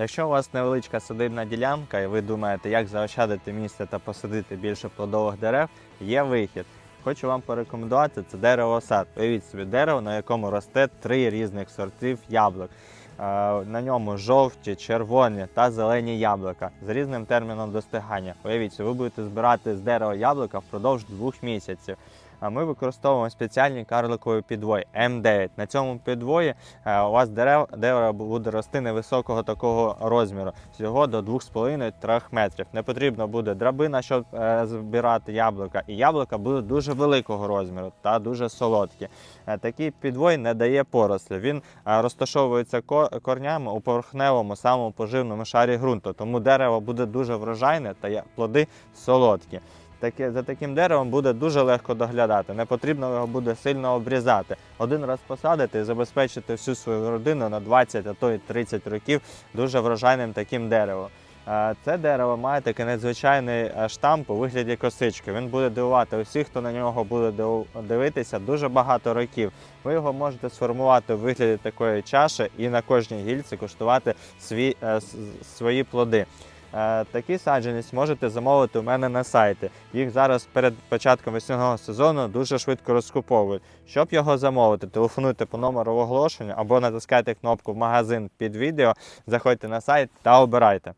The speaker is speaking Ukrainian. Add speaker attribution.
Speaker 1: Якщо у вас невеличка садибна ділянка і ви думаєте, як заощадити місце та посадити більше плодових дерев, є вихід. Хочу вам порекомендувати це дерево сад. Уявіть собі дерево, на якому росте три різних сортів яблук. Е, На ньому жовті, червоні та зелені яблука з різним терміном достигання. Уявіть, ви будете збирати з дерева яблука впродовж двох місяців. А ми використовуємо спеціальні карликові підвої М9. На цьому підвої е, у вас дерев, дерево буде рости невисокого такого розміру, всього до 2,5-3 метрів. Не потрібно буде драбина, щоб е, збирати яблука, і яблука будуть дуже великого розміру та дуже солодкі. Е, Такий підвой не дає порослі. Він розташовується ко- корнями у поверхневому самому поживному шарі ґрунту, тому дерево буде дуже врожайне та плоди солодкі. Таке, за таким деревом буде дуже легко доглядати. Не потрібно його буде сильно обрізати. Один раз посадити і забезпечити всю свою родину на 20, а то й 30 років дуже врожайним таким деревом. Е, Це дерево має такий надзвичайний е, штамп у вигляді косички. Він буде дивувати усіх, хто на нього буде дивитися дуже багато років. Ви його можете сформувати у вигляді такої чаші і на кожній гільці куштувати свій, е, свої плоди. Е, Такі саджанець можете замовити у мене на сайті. Їх зараз перед початком весняного сезону дуже швидко розкуповують. Щоб його замовити, телефонуйте по номеру оголошення або натискайте кнопку магазин під відео, заходьте на сайт та обирайте.